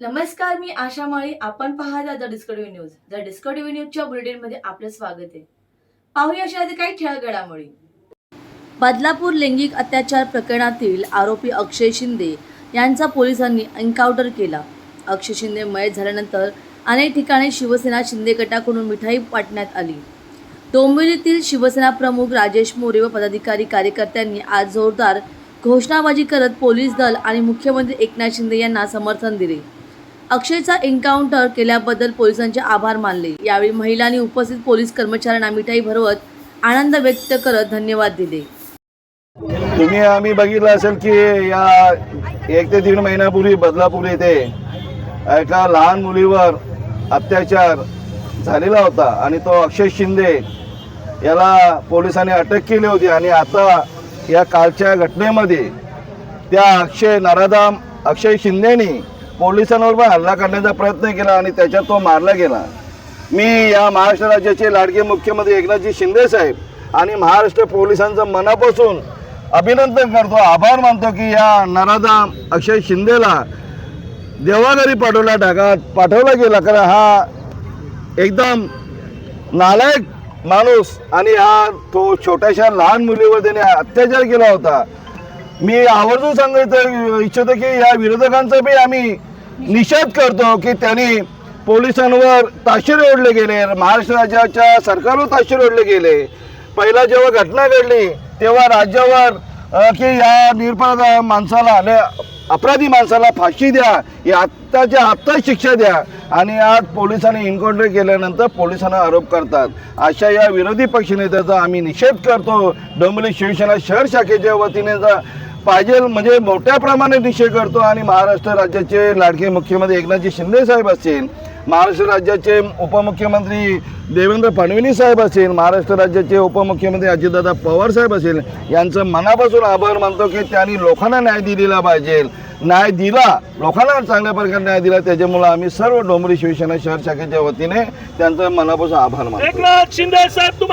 नमस्कार मी आशा माळी. आपण पाहता the Discovery news. The Discovery न्यूजच्या बुलेटिनमध्ये आपलं स्वागत आहे. पाहूया अशा काही ठळक घडामोडी बदलापूर लैंगिक अत्याचार प्रकरणातील आरोपी अक्षय शिंदे यांचा पोलिसांनी एन्काउंटर केला. अक्षय शिंदे मयत झाल्यानंतर अनेक ठिकाणी शिवसेना शिंदे गटाकडून मिठाई वाटण्यात आली. डोंबिवलीतील शिवसेना प्रमुख राजेश मोरे व पदाधिकारी कार्यकर्त्यांनी आज जोरदार घोषणाबाजी करत पोलीस दल आणि मुख्यमंत्री एकनाथ शिंदे यांना समर्थन दिले. अक्षयचा एन्काउंटर केल्याबद्दल पोलिसांचे आभार मानले. यावेळी महिलांनी उपस्थित पोलीस कर्मचाऱ्यांना मिठाई भरवत आनंद व्यक्त करत धन्यवाद दिले. तुम्ही आम्ही बघितलं असेल की या एक ते दीड महिन्यापूर्वी बदलापूर येथे एका लहान मुलीवर अत्याचार झालेला होता आणि तो अक्षय शिंदे याला पोलिसांनी अटक केली होती आणि आता या कालच्या घटनेमध्ये त्या अक्षय नराधाम अक्षय शिंदेनी पोलिसांवर पण हल्ला करण्याचा प्रयत्न केला आणि त्याच्यात तो मारला गेला. मी या महाराष्ट्र राज्याचे लाडके मुख्यमंत्री एकनाथजी शिंदे साहेब आणि महाराष्ट्र पोलिसांचं मनापासून अभिनंदन करतो आभार मानतो की या नराधाम अक्षय शिंदेला देवाघरी पाठवला टाका पाठवला गेला. कारण हा एकदम नालायक माणूस आणि हा तो छोट्याशा लहान मुलीवर त्याने अत्याचार केला होता. मी आवर्जून सांगायचं इच्छितो की या विरोधकांचा बी आम्ही निषेध करतो की त्यांनी पोलिसांवर ताशेरे ओढले गेले महाराष्ट्र राज्याच्या सरकारवर ताशेरे ओढले गेले. पहिला जेव्हा घटना घडली तेव्हा राज्यावर की या निरपराध माणसाला आणि अपराधी माणसाला फाशी द्या ही आत्ताच्या आत्ता शिक्षा द्या. आणि आज पोलिसांनी इन्क्वायरी केल्यानंतर पोलिसांना आरोप करतात. अशा या विरोधी पक्षनेत्याचा आम्ही निषेध करतो. डोंबिवली शिवसेना शहर शाखेच्या वतीने जा- पाहिजे म्हणजे मोठ्या प्रमाणात निषेध करतो आणि महाराष्ट्र राज्याचे लाडके मुख्यमंत्री एकनाथजी शिंदे साहेब असतील महाराष्ट्र राज्याचे उपमुख्यमंत्री देवेंद्र फडणवीस साहेब असतील महाराष्ट्र राज्याचे उपमुख्यमंत्री अजितदादा पवार साहेब असतील यांचं मनापासून आभार मानतो की त्यांनी लोकांना न्याय दिलेला पाहिजे. न्याय दिला लोकांना चांगल्या प्रकारे न्याय दिला त्याच्यामुळे आम्ही सर्व डोंबरी शिवसेना शहर शाखेच्या वतीने त्यांचं मनापासून आभार मानतो. एकनाथ शिंदे साहब तुम